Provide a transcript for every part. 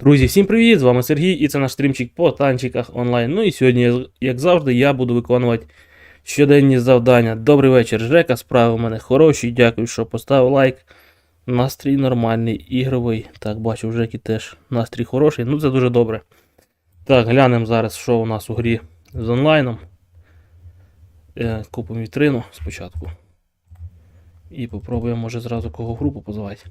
Друзі, всім привіт! З вами Сергій і це наш стрімчик по танчиках онлайн. Ну і сьогодні, як завжди, я буду виконувати щоденні завдання. Добрий вечір, Жека. Справи у мене хороші. Дякую, що поставив лайк. Настрій нормальний, ігровий. Так, бачу, в Жекі теж настрій хороший. Ну, це дуже добре. Так, глянемо зараз, що у нас у грі з онлайном. Е, купимо вітрину спочатку. І попробуємо, може, зразу кого групу позвати.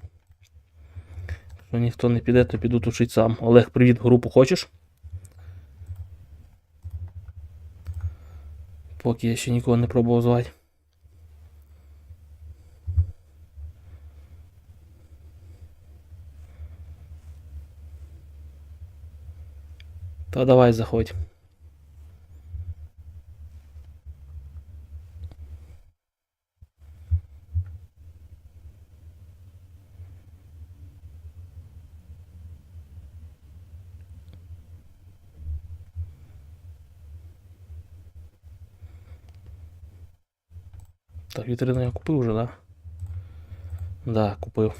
Якщо ніхто не піде, то піду тушить сам. Олег, привіт, групу хочеш? Поки я ще нікого не пробував звати. Та давай заходь. Так, вітрину я купив вже, да? Да, купив.